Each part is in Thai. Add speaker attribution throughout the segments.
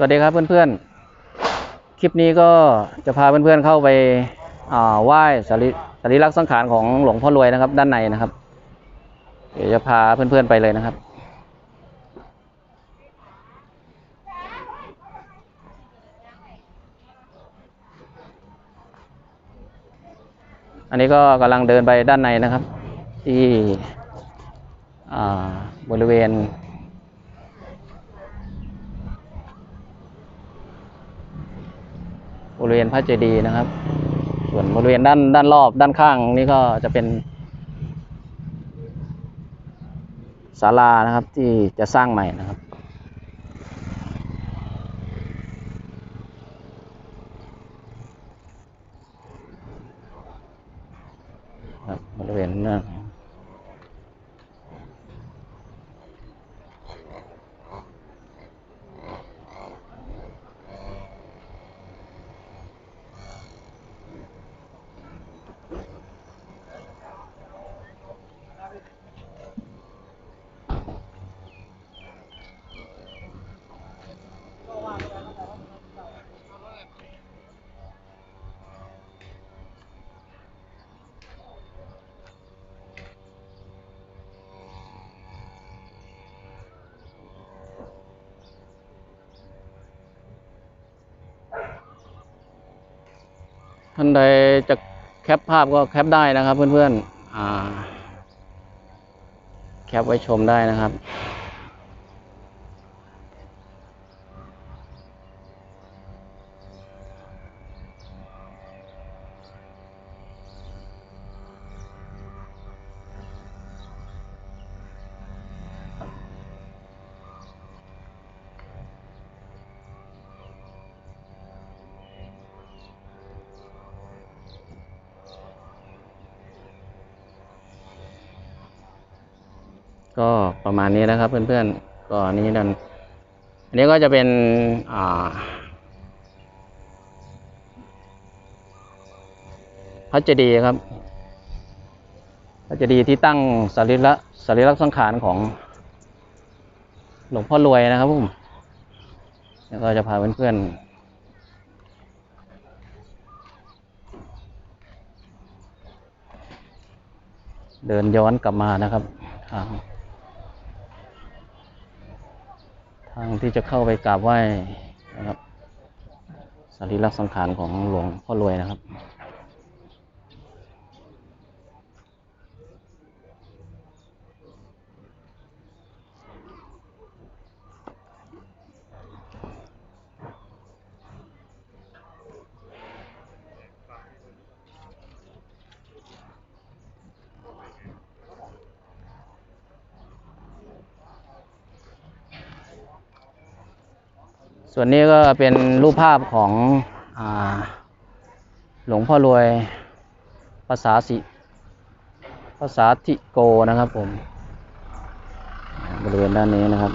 Speaker 1: สวัสดีครับเพื่อนๆ คลิปนี้ก็จะพาเพื่อนๆเข้าไปไหว้สรีสรีรักษ์สังขารของหลวงพ่อรวยนะครับ ด้านในนะครับ เดี๋ยวจะพาเพื่อนๆไปเลยนะครับ อันนี้ก็กำลังเดินไปด้านในนะครับ ที่บริเวณ บริเวณพระเจดีย์นะครับ ส่วนบริเวณด้านด้านรอบด้านข้างนี่ก็จะเป็นศาลานะครับที่จะสร้างใหม่นะครับบบริเวณนั้น ท่านใดจะแคปภาพก็แคปได้นะครับเพื่อนๆแคปไว้ชมได้นะครับ ก็ประมาณนี้นะครับ เพื่อนๆก็อนนี้ดันอันนี้ก็จะเป็นอ่าพระเจดีย์ครับ พระเจดีย์ที่ตั้งสรีระสรีระสังขารของหลวงพ่อรวยนะครับผมแล้วก็จะพาเพื่อนๆเดินย้อนกลับมานะครับทาง ทางที่จะเข้าไปกราบไหว้นะครับสรีระสังขารของหลวงพ่อรวยนะครับ ส่วนนี้ก็เป็นรูปภาพของอหลวงพ่อรวยภาษาสิภาษาทิโกนะครับผม บริเวณด้านนี้นะครับ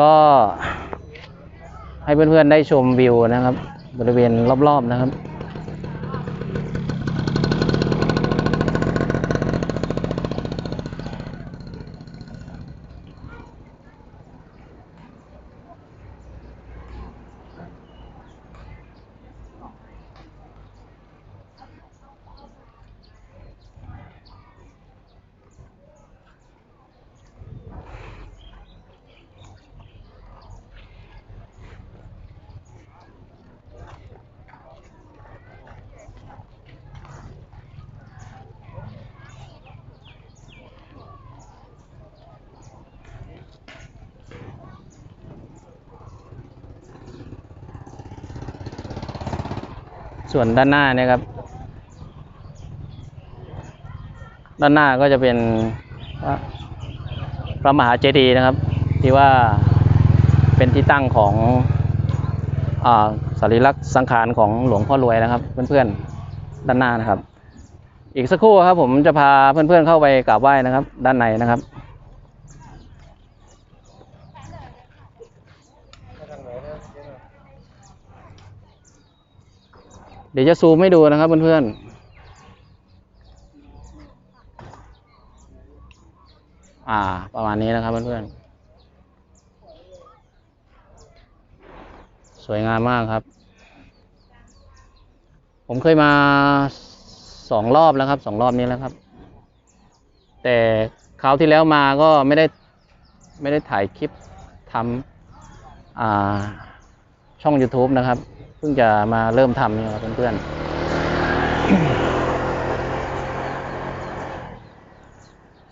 Speaker 1: ก็ให้เพื่อนๆได้ชมวิวนะครับ บริเวณรอบๆนะครับ ส่วนด้านหน้าเนี่ยครับ ด้านหน้าก็จะเป็นพระมหาเจดีย์นะครับ ที่ว่าเป็นที่ตั้งของอาสรีระสังขารของหลวงพ่อรวยนะครับ เพื่อนๆด้านหน้านะครับ อีกสักครู่ครับ ผมจะพาเพื่อนๆเข้าไปกราบไหว้นะครับ ด้านในนะครับ ดี๋ยวจะซูมให้ดูนะครับเพื่อนๆ อ่า ประมาณนี้นะครับเพื่อนๆ สวยงามมากครับ ผมเคยมาสองรอบแล้วครับสองรอบนี้แล้วครับ แต่คราวที่แล้วมาก็ไม่ได้ไม่ได้ถ่ายคลิปทำช่อง YouTube นะครับ พิ่งจะมาเริ่มทำเนี่ยครับเพื่อนๆ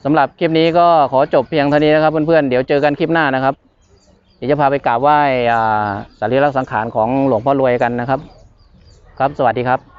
Speaker 1: สำหรับคลิปนี้ก็ขอจบเพียงเท่านี้นะครับ เพื่อนๆเดี๋ยวเจอกันคลิปหน้านะครับ เดี๋ยวจะพาไปกราบไหว้สาสรีระสังขารของหลวงพ่อรวยกันนะครับ ครับสวัสดีครับ